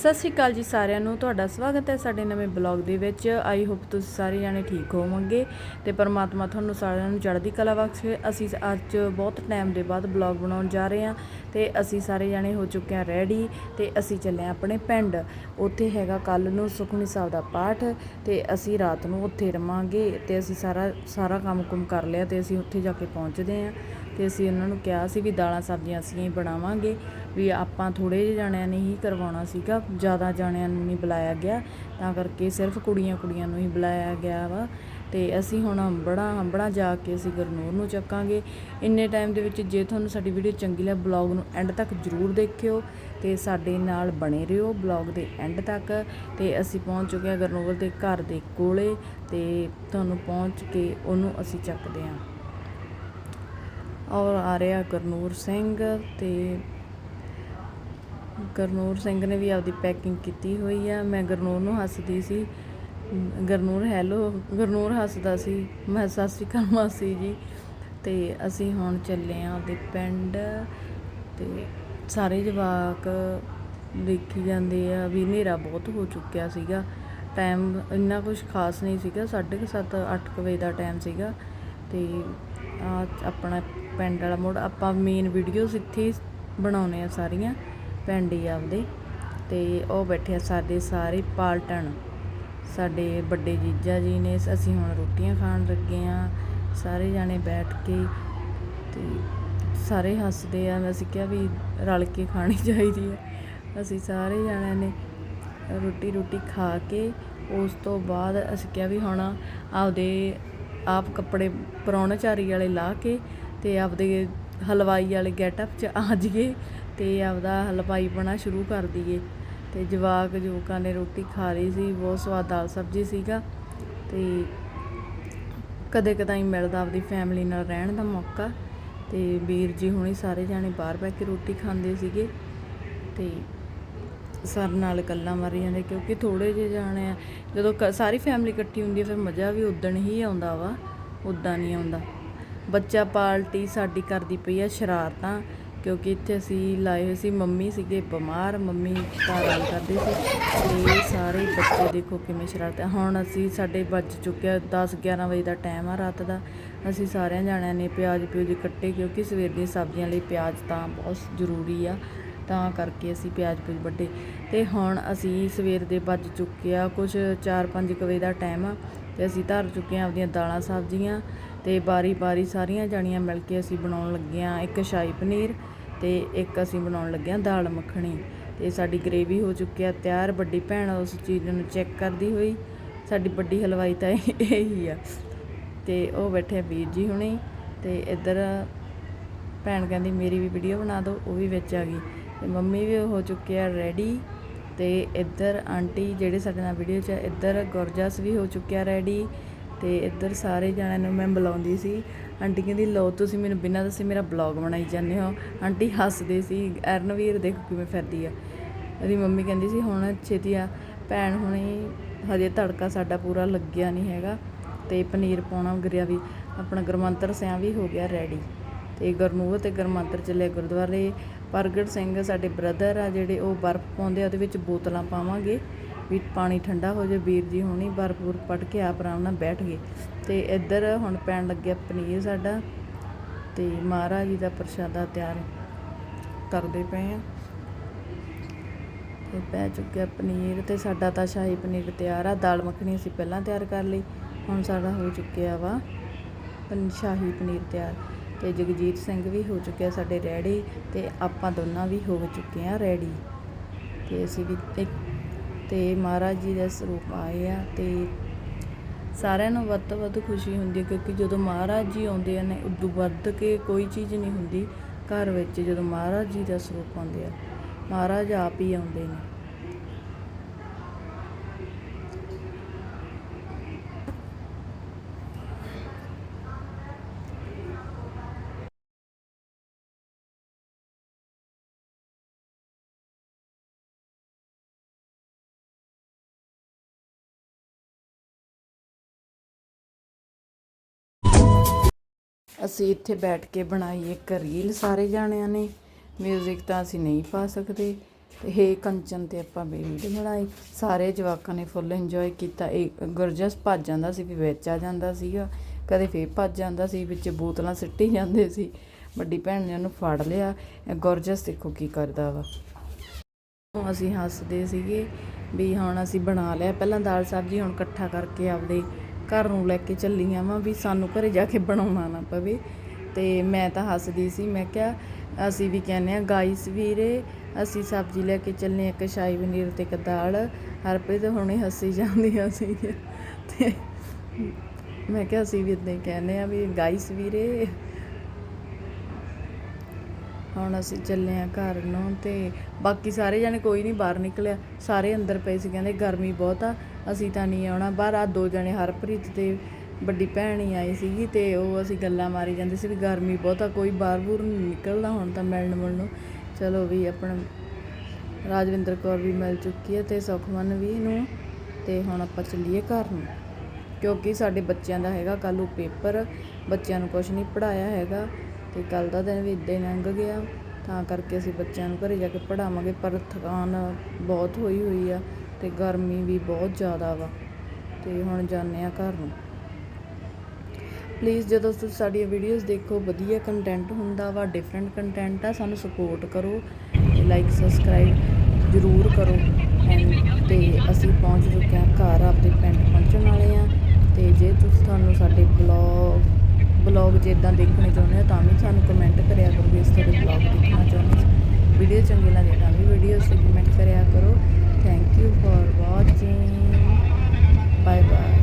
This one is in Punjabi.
ਸਤਿ ਸ਼੍ਰੀ ਅਕਾਲ ਜੀ ਸਾਰਿਆਂ ਨੂੰ, ਤੁਹਾਡਾ ਸਵਾਗਤ ਹੈ ਸਾਡੇ ਨਵੇਂ ਬਲੌਗ ਦੇ ਵਿੱਚ। ਆਈ ਹੋਪ ਤੁਸੀਂ ਸਾਰੇ ਜਾਣੇ ਠੀਕ ਹੋਵੋਗੇ ਤੇ ਪਰਮਾਤਮਾ ਤੁਹਾਨੂੰ ਸਾਰਿਆਂ ਨੂੰ ਚੜ੍ਹਦੀ ਕਲਾ ਬਖਸ਼ੇ। ਅਸੀਂ ਅੱਜ ਬਹੁਤ ਟਾਈਮ ਦੇ ਬਾਅਦ ਬਲੌਗ ਬਣਾਉਣ ਜਾ ਰਹੇ ਹਾਂ ਤੇ ਅਸੀਂ ਸਾਰੇ ਜਾਣੇ ਹੋ ਚੁੱਕੇ ਹਾਂ ਰੈਡੀ ਤੇ ਅਸੀਂ ਚੱਲੇ ਹਾਂ ਆਪਣੇ ਪਿੰਡ। ਉੱਥੇ ਹੈਗਾ ਕੱਲ ਨੂੰ ਸੁਖਮਨੀ ਸਾਹਿਬ ਦਾ ਪਾਠ ਤੇ ਅਸੀਂ ਰਾਤ ਨੂੰ ਉੱਥੇ ਰਵਾਂਗੇ ਤੇ ਅਸੀਂ ਸਾਰਾ ਸਾਰਾ ਕੰਮ ਕੁਮ ਕਰ ਲਿਆ ਤੇ ਅਸੀਂ ਉੱਥੇ ਜਾ ਕੇ ਪਹੁੰਚਦੇ ਹਾਂ। ਤੇ ਅਸੀਂ ਉਹਨਾਂ ਨੂੰ ਕਿਹਾ ਸੀ ਵੀ ਦਾਲਾਂ ਸਬਜ਼ੀਆਂ ਅਸੀਂ ਹੀ ਬਣਾਵਾਂਗੇ, ਵੀ ਆਪਾਂ ਥੋੜੇ ਜਿਹੇ ਜਾਣਿਆਂ ਨੇ ਹੀ ਕਰਵਾਉਣਾ ਸੀਗਾ, ਜ਼ਿਆਦਾ ਜਾਣਿਆਂ ਨੂੰ ਨਹੀਂ ਬੁਲਾਇਆ ਗਿਆ, ਤਾਂ ਕਰਕੇ ਸਿਰਫ ਕੁੜੀਆਂ ਕੁੜੀਆਂ ਨੂੰ ਹੀ ਬੁਲਾਇਆ ਗਿਆ ਵਾ। ਤੇ ਅਸੀਂ ਹੁਣ ਹੰਬੜਾ ਹੰਬੜਾ ਜਾ ਕੇ ਅਸੀਂ ਗਰਨੂਰ ਨੂੰ ਚੱਕਾਂਗੇ। ਇੰਨੇ ਟਾਈਮ ਦੇ ਵਿੱਚ ਜੇ ਤੁਹਾਨੂੰ ਸਾਡੀ ਵੀਡੀਓ ਚੰਗੀ ਲੱਗੇ ਬਲੌਗ ਨੂੰ ਐਂਡ ਤੱਕ ਜਰੂਰ ਦੇਖਿਓ ਤੇ ਸਾਡੇ ਨਾਲ ਬਣੇ ਰਹੋ ਬਲੌਗ ਦੇ ਐਂਡ ਤੱਕ। ਤੇ ਅਸੀਂ ਪਹੁੰਚ ਚੁੱਕੇ ਹਾਂ ਗਰਨੂਰ ਦੇ ਘਰ ਦੇ ਕੋਲੇ ਤੇ ਤੁਹਾਨੂੰ ਪਹੁੰਚ ਕੇ ਉਹਨੂੰ ਅਸੀਂ ਚੱਕਦੇ ਹਾਂ। ਔਰ ਆ ਰਿਹਾ ਗੁਰਨੂਰ ਸਿੰਘ ਤੇ ਗੁਰਨੂਰ ਸਿੰਘ ਨੇ ਵੀ ਆਪਦੀ ਪੈਕਿੰਗ ਕੀਤੀ ਹੋਈ ਆ। ਮੈਂ ਗਰਨੂਰ ਨੂੰ ਹੱਸਦੀ ਸੀ। ਗਰਨੂਰ ਹੈਲੋ ਗਰਨੂਰ ਹੱਸਦਾ ਸੀ। ਮੈਂ, ਸਤਿ ਸ਼੍ਰੀ ਅਕਾਲ ਮਾਸੀ ਜੀ। ਤੇ ਅਸੀਂ ਹੁਣ ਚੱਲੇ ਆਂ ਉਹਦੇ ਪਿੰਡ ਤੇ ਸਾਰੇ ਜਵਾਕ ਦੇਖੀ ਜਾਂਦੇ ਆ ਵੀ ਹਨੇਰਾ ਬਹੁਤ ਹੋ ਚੁੱਕਿਆ ਸੀਗਾ। ਟਾਈਮ ਇੰਨਾ ਕੁਝ ਖਾਸ ਨਹੀਂ ਸੀਗਾ। 7:30 ਅੱਠ ਵਜੇ ਦਾ ਟਾਈਮ ਸੀਗਾ ਤੇ ਆ ਆਪਣਾ ਪਿੰਡ ਵਾਲਾ ਮੋੜ ਆਪਾਂ ਮੇਨ ਵੀਡੀਓਜ਼ ਇੱਥੇ ਹੀ ਬਣਾਉਨੇ ਆ ਸਾਰੀਆਂ, ਪਿੰਡ ਹੀ ਆਪਦੇ। ਤੇ ਉਹ ਬੈਠੇ ਆ ਸਾਡੇ ਸਾਰੇ ਪਾਲਟਣ। ਸਾਡੇ ਵੱਡੇ ਜੀਜਾ ਜੀ ਨੇ, ਅਸੀਂ ਹੁਣ ਰੋਟੀਆਂ ਖਾਣ ਲੱਗੇ ਆ, ਸਾਰੇ ਜਾਣੇ ਬੈਠ ਕੇ ਤੇ ਸਾਰੇ ਹੱਸਦੇ ਆ। ਅਸੀਂ ਕਿਹਾ ਵੀ ਰਲ ਕੇ ਖਾਣੀ ਚਾਹੀਦੀ ਹੈ ਅਸੀਂ ਸਾਰੇ ਜਾਣਿਆਂ ਨੇ ਰੋਟੀ ਰੋਟੀ ਖਾ ਕੇ, ਉਸ ਤੋਂ ਬਾਅਦ ਅਸੀਂ ਕਿਹਾ ਵੀ ਹੁਣ ਆਪਦੇ ਆਪ ਕੱਪੜੇ ਪਰੌਣਚਾਰੀ ਵਾਲੇ ਲਾ ਕੇ ਤੇ ਆਪਦੇ ਹਲਵਾਈ ਵਾਲੇ ਗੈਟਅਪ 'ਚ ਆ ਜਾਈਏ ਤੇ ਆਪਦਾ ਹਲਵਾਈ ਬਣਾ ਸ਼ੁਰੂ ਕਰ ਦਈਏ। ਤੇ ਜਵਾਕ ਜੂਕਾਂ ਨੇ ਰੋਟੀ ਖਾ ਲਈ ਸੀ, ਬਹੁਤ ਸਵਾਦ ਦਾਲ ਸਬਜ਼ੀ ਸੀਗਾ। ਤੇ ਕਦੇ ਕਦਾਈ ਮਿਲਦਾ ਆਪਦੀ ਫੈਮਿਲੀ ਨਾਲ ਰਹਿਣ ਦਾ ਮੌਕਾ। ਤੇ ਵੀਰ ਜੀ ਹੁਣੇ ਸਾਰੇ ਜਾਣੇ ਬਾਹਰ ਬੈ ਕੇ ਰੋਟੀ ਖਾਂਦੇ ਸੀਗੇ। ਤੇ ਸਰ ਨਾਲ ਗੱਲਾਂ ਮਾਰੀ ਜਾਂਦੇ ਕਿਉਂਕਿ ਥੋੜੇ ਜਿਹੇ ਜਾਣੇ ਆ, ਜਦੋਂ ਕ- ਸਾਰੀ ਫੈਮਿਲੀ ਇਕੱਠੀ ਹੁੰਦੀ ਹੈ ਫਿਰ ਮਜ਼ਾ ਵੀ ਉਦਣ ਹੀ ਆਉਂਦਾ ਵਾ, ਉਦਾਂ ਨਹੀਂ ਆਉਂਦਾ। ਬੱਚਾ ਪਾਰਟੀ ਸਾਡੀ ਕਰਦੀ ਪਈ ਆ ਸ਼ਰਾਰਤਾਂ, ਕਿਉਂਕਿ ਇੱਥੇ ਅਸੀਂ ਲਾਏ ਹੋਏ ਸੀ, ਮੰਮੀ ਸੀਗੇ ਬਿਮਾਰ, ਮੰਮੀ ਤਾਂ ਕਰਦੇ ਸੀ। ਤੇ ਸਾਰੇ ਬੱਚੇ ਦੇਖੋ ਕਿਵੇਂ ਸ਼ਰਾਰਤ ਹੁਣ ਅਸੀਂ ਸਾਡੇ ਵੱਜ ਚੁੱਕਿਆ 10 11 ਵਜੇ ਦਾ ਟਾਈਮ ਆ ਰਾਤ ਦਾ। ਅਸੀਂ ਸਾਰਿਆਂ ਜਾਣਿਆਂ ਨੇ ਪਿਆਜ਼ ਪਿਊਜ਼ ਕੱਟੇ, ਕਿਉਂਕਿ ਸਵੇਰ ਦੀਆਂ ਸਬਜ਼ੀਆਂ ਲਈ ਪਿਆਜ਼ ਤਾਂ ਬਹੁਤ ਜ਼ਰੂਰੀ ਆ। ਤਾਂ ਕਰਕੇ ਅਸੀਂ ਪਿਆਜ਼ ਪਿਊਜ਼ ਵੱਡੇ ਤੇ ਹੁਣ ਅਸੀਂ ਸਵੇਰ ਦੇ ਵੱਜ ਚੁੱਕੇ ਆ ਕੁਝ 4-5 ਵਜੇ ਦਾ ਟਾਈਮ ਆ। ਤੇ ਅਸੀਂ ਧਰ ਚੁੱਕੇ ਆ ਆਪਦੀਆਂ ਦਾਲਾਂ, ਸਬਜ਼ੀਆਂ। ਤੇ ਬਾਰੀ-ਬਾਰੀ ਸਾਰੀਆਂ ਜਾਣੀਆਂ ਮਿਲ ਕੇ ਅਸੀਂ ਬਣਾਉਣ ਲੱਗੇ ਆ ਇੱਕ ਸ਼ਾਹੀ ਪਨੀਰ ਤੇ ਇੱਕ ਅਸੀਂ ਬਣਾਉਣ ਲੱਗੇ ਆ ਦਾਲ ਮੱਖਣੀ। ਤੇ ਸਾਡੀ ਗ੍ਰੇਵੀ ਹੋ ਚੁੱਕੀ ਆ ਤਿਆਰ, ਵੱਡੀ ਭੈਣ ਉਸ ਚੀਜ਼ ਨੂੰ ਚੈੱਕ ਕਰਦੀ ਹੋਈ, ਸਾਡੀ ਵੱਡੀ ਹਲਵਾਈ ਤਾਂ ਇਹ ਹੀ ਆ। ਤੇ ਉਹ ਬੈਠੇ ਵੀਰ ਜੀ ਹੁਣੇ ਤੇ ਇੱਧਰ ਭੈਣ ਕਹਿੰਦੀ, ਮੇਰੀ ਵੀ ਵੀਡੀਓ ਬਣਾ ਦਿਓ, ਉਹ ਵੀ ਵਿੱਚ ਆ ਗਈ। ਤੇ ਮੰਮੀ ਵੀ ਹੋ ਚੁੱਕੇ ਆ ਰੈਡੀ ਤੇ ਇੱਧਰ ਆਂਟੀ ਜਿਹੜੇ ਸਾਡੇ ਨਾਲ ਵੀਡੀਓ 'ਚ ਇੱਧਰ ਗੁਰਜਸ ਵੀ ਹੋ ਚੁੱਕਿਆ ਰੈਡੀ ਤੇ ਇੱਧਰ ਸਾਰੇ ਜਣਿਆਂ ਨੂੰ ਮੈਂ ਬੁਲਾਉਂਦੀ ਸੀ। ਆਂਟੀ ਕਹਿੰਦੀ, ਲਓ ਤੁਸੀਂ ਮੈਨੂੰ ਬਿਨਾਂ ਦੱਸੇ ਮੇਰਾ ਬਲੌਗ ਬਣਾਈ ਜਾਂਦੇ ਹੋ। ਆਂਟੀ ਹੱਸਦੇ ਸੀ ਅਰਨਵੀਰ ਦੇਖੋ ਕਿਵੇਂ ਫਿਰਦੀ ਆ। ਉਹਦੀ ਮੰਮੀ ਕਹਿੰਦੀ ਸੀ, ਹੁਣ ਛੇਤੀ ਆ। ਭੈਣ ਹੁਣੇ ਹਜੇ ਤੜਕਾ ਸਾਡਾ ਪੂਰਾ ਲੱਗਿਆ ਨਹੀਂ ਹੈਗਾ ਤੇ ਪਨੀਰ ਪਾਉਣਾ ਗਿਰਿਆ ਵੀ, ਆਪਣਾ ਗੁਰਮੰਤਰ ਸਿਆਂ ਵੀ ਹੋ ਗਿਆ ਰੈਡੀ ਤੇ ਗੁਰਨੂਰ ਤੇ ਗੁਰਮੰਤਰ ਚੱਲੇ ਗੁਰਦੁਆਰੇ। ਪ੍ਰਗਟ ਸਿੰਘ, ਸਾਡੇ ਬ੍ਰਦਰ ਆ ਜਿਹੜੇ, ਉਹ ਬਰਫ਼ ਪਾਉਂਦੇ ਆ, ਉਹਦੇ ਵਿੱਚ ਬੋਤਲਾਂ ਪਾਵਾਂਗੇ। ਵੀ ਪਾਣੀ ਠੰਡਾ ਹੋ ਜਾਵੇ, ਵੀਰ ਜੀ ਹੁਣੀ ਬਰਫ਼ ਬੁਰਫ ਪੜ ਕੇ ਆਪ ਆਰਾਮ ਨਾਲ ਬੈਠ ਗਏ। ਤੇ ਇੱਧਰ ਹੁਣ ਪੈਣ ਲੱਗਿਆ ਪਨੀਰ ਸਾਡਾ, ਤੇ ਮਹਾਰਾਜ ਜੀ ਦਾ ਪ੍ਰਸ਼ਾਦਾ ਤਿਆਰ ਕਰਦੇ ਪਏ ਆ। ਤੇ ਪੈ ਚੁੱਕਿਆ ਪਨੀਰ ਤੇ ਸਾਡਾ ਤਾਂ ਸ਼ਾਹੀ ਪਨੀਰ ਤਿਆਰ ਆ, ਦਾਲ ਮੱਖਣੀ ਅਸੀਂ ਪਹਿਲਾਂ ਤਿਆਰ ਕਰ ਲਈ, ਹੁਣ ਸਾਡਾ ਹੋ ਚੁੱਕਿਆ ਵਾ ਸ਼ਾਹੀ ਪਨੀਰ ਤਿਆਰ। ਤੇ ਜਗਜੀਤ ਸਿੰਘ ਵੀ ਹੋ ਚੁੱਕਿਆ ਸਾਡੇ ਰੈਡੀ, ਤੇ ਆਪਾਂ ਦੋਨਾਂ ਵੀ ਹੋ ਚੁੱਕੇ ਆ ਰੈਡੀ। ਤੇ ਅਸੀਂ ਵੀ ਇੱਕ ਤੇ ਮਹਾਰਾਜ ਜੀ ਦਾ ਸਰੂਪ ਆਏ ਆ ਤੇ ਸਾਰਿਆਂ ਨੂੰ ਵੱਧ ਤੋਂ ਵੱਧ ਖੁਸ਼ੀ ਹੁੰਦੀ ਹੈ, ਕਿਉਂਕਿ ਜਦੋਂ ਮਹਾਰਾਜ ਜੀ ਆਉਂਦੇ ਨੇ, ਉਦੋਂ ਵੱਧ ਕੇ ਕੋਈ ਚੀਜ਼ ਨਹੀਂ ਹੁੰਦੀ ਘਰ ਵਿੱਚ ਜਦੋਂ ਮਹਾਰਾਜ ਜੀ ਦਾ ਸਰੂਪ ਆਉਂਦੇ ਆ, ਮਹਾਰਾਜ ਆਪ ਹੀ ਆਉਂਦੇ ਨੇ। ਅਸੀਂ ਇੱਥੇ ਬੈਠ ਕੇ ਬਣਾਈ ਇੱਕ ਰੀਲ ਸਾਰੇ ਜਾਣਿਆਂ ਨੇ। ਮਿਊਜ਼ਿਕ ਤਾਂ ਅਸੀਂ ਨਹੀਂ ਪਾ ਸਕਦੇ। ਤੇ ਹੇ ਕੰਚਨ ਤੇ ਆਪਾਂ ਵੀਡੀਓ ਬਣਾਈ ਸਾਰੇ ਜਵਾਕਾਂ ਨੇ ਫੁੱਲ ਇੰਜੋਏ ਕੀਤਾ। ਇਹ ਗੁਰਜਸ ਭੱਜ ਜਾਂਦਾ ਸੀ ਵੀ ਵਿੱਚ ਆ ਜਾਂਦਾ ਸੀਗਾ। ਕਦੇ ਫੇਰ ਭੱਜ ਜਾਂਦਾ ਸੀ, ਵਿੱਚ ਬੋਤਲਾਂ ਸਿੱਟੀ ਜਾਂਦੇ ਸੀ। ਵੱਡੀ ਭੈਣ ਨੇ ਉਹਨੂੰ ਫੜ ਲਿਆ। ਇਹ ਗੁਰਜਸ ਦੇਖੋ ਕੀ ਕਰਦਾ ਵਾ। ਅਸੀਂ ਹੱਸਦੇ ਸੀਗੇ ਵੀ ਹੁਣ ਅਸੀਂ ਬਣਾ ਲਿਆ। ਪਹਿਲਾਂ ਦਾਲ ਸਬਜ਼ੀ ਹੁਣ ਇਕੱਠਾ ਕਰਕੇ ਆਪਦੇ ਘਰ ਨੂੰ ਲੈ ਕੇ ਚੱਲੀਆਂ ਵਾਂ ਵੀ ਸਾਨੂੰ ਘਰੇ ਜਾ ਕੇ ਬਣਾਉਣਾ ਨਾ ਪਵੇ। ਤੇ ਮੈਂ ਤਾਂ ਹੱਸਦੀ ਸੀ, ਮੈਂ ਕਿਹਾ, ਅਸੀਂ ਵੀ ਕਹਿੰਦੇ ਆ ਗਾਈਸ ਵੀਰੇ, ਅਸੀਂ ਸਬਜ਼ੀ ਲੈ ਕੇ ਚੱਲੇ ਇੱਕ ਸ਼ਾਹੀ ਪਨੀਰ ਤੇ ਇੱਕ ਦਾਲ। ਹਰਪ੍ਰੀਤ ਹੁਣੇ ਹੱਸੀ ਜਾਂਦੀਆਂ ਸੀ ਤੇ ਮੈਂ ਕਿਹਾ, ਅਸੀਂ ਵੀ ਇਦਾਂ ਹੀ ਕਹਿੰਦੇ ਆ ਵੀ ਗਾਈਸ ਵੀਰੇ ਹੁਣ ਅਸੀਂ ਚੱਲੇ ਆ ਘਰ ਨੂੰ ਤੇ ਬਾਕੀ ਸਾਰੇ ਜਣੇ ਕੋਈ ਨਹੀਂ ਬਾਹਰ ਨਿਕਲਿਆ। ਸਾਰੇ ਅੰਦਰ ਪਏ ਸੀ, ਕਹਿੰਦੇ ਗਰਮੀ ਬਹੁਤ ਆ, ਅਸੀਂ ਤਾਂ ਨਹੀਂ ਆਉਣਾ। ਬਾਹਰ ਆ ਦੋ ਜਣੇ ਹਰਪ੍ਰੀਤ ਤੇ ਵੱਡੀ ਭੈਣ ਹੀ ਆਈ ਸੀਗੀ ਤੇ ਉਹ ਅਸੀਂ ਗੱਲਾਂ ਮਾਰੀ ਜਾਂਦੇ ਸੀ ਵੀ ਗਰਮੀ ਬਹੁਤ ਆ, ਕੋਈ ਬਾਹਰ ਬੂਰ ਨਹੀਂ ਨਿਕਲਦਾ ਹੁਣ ਤਾਂ ਮਿਲਣ ਮੁਲਣ ਨੂੰ। ਚਲੋ ਵੀ ਆਪਣਾ ਰਾਜਵਿੰਦਰ ਕੌਰ ਵੀ ਮਿਲ ਚੁੱਕੀ ਹੈ ਤੇ ਸੁਖਮਨ ਵੀ ਨੂੰ ਤੇ ਹੁਣ ਆਪਾਂ ਚੱਲੀਏ ਘਰ ਨੂੰ। ਕਿਉਂਕਿ ਸਾਡੇ ਬੱਚਿਆਂ ਦਾ ਹੈਗਾ ਕੱਲ੍ਹ ਨੂੰ ਪੇਪਰ, ਬੱਚਿਆਂ ਨੂੰ ਕੁਝ ਨਹੀਂ ਪੜਾਇਆ ਹੈਗਾ। ਅਤੇ ਕੱਲ੍ਹ ਦਾ ਦਿਨ ਵੀ ਇੱਦਾਂ ਹੀ ਲੰਘ ਗਿਆ। ਤਾਂ ਕਰਕੇ ਅਸੀਂ ਬੱਚਿਆਂ ਨੂੰ ਘਰ ਜਾ ਕੇ ਪੜ੍ਹਾਵਾਂਗੇ, ਪਰ ਥਕਾਨ ਬਹੁਤ ਹੋਈ ਹੋਈ ਆ ਅਤੇ ਗਰਮੀ ਵੀ ਬਹੁਤ ਜ਼ਿਆਦਾ ਵਾ। ਅਤੇ ਹੁਣ ਜਾਂਦੇ ਹਾਂ ਘਰ ਨੂੰ। ਪਲੀਜ਼ ਜਦੋਂ ਤੁਸੀਂ ਸਾਡੀਆਂ ਵੀਡੀਓਜ਼ ਦੇਖੋ, ਵਧੀਆ ਕੰਟੈਂਟ ਹੁੰਦਾ ਵਾ ਡਿਫਰੈਂਟ ਕੰਟੈਂਟ ਆ, ਸਾਨੂੰ ਸਪੋਰਟ ਕਰੋ ਲਾਈਕ ਸਬਸਕ੍ਰਾਈਬ ਜ਼ਰੂਰ ਕਰੋ। ਐਂਡ ਤੇ ਅਸੀਂ ਪਹੁੰਚ ਚੁੱਕੇ ਹਾਂ ਘਰ, ਆਪਦੇ ਪਿੰਡ ਪਹੁੰਚਣ ਵਾਲੇ ਆ ਤੇ ਜੇ ਤੁਸੀਂ ਤੁਹਾਨੂੰ ਸਾਡੇ ਬਲੌਗ ਬਲੌਗ ਜੇ ਇਦਾਂ ਦੇਖਣੇ ਚਾਹੁੰਦੇ ਹੋ ਤਾਂ ਵੀ ਸਾਨੂੰ ਕਮੈਂਟ ਕਰਿਆ ਕਰੋ ਵੀ ਇਸ ਤੁਹਾਡੇ ਬਲੌਗ ਦੇਖਣਾ ਚਾਹੁੰਦੇ ਹੋ ਵੀਡੀਓ ਚੰਗੀ ਲੱਗੇ ਤਾਂ ਵੀ ਵੀਡੀਓ 'ਤੇ ਕਮੈਂਟ ਕਰਿਆ ਕਰੋ। Thank you for watching bye bye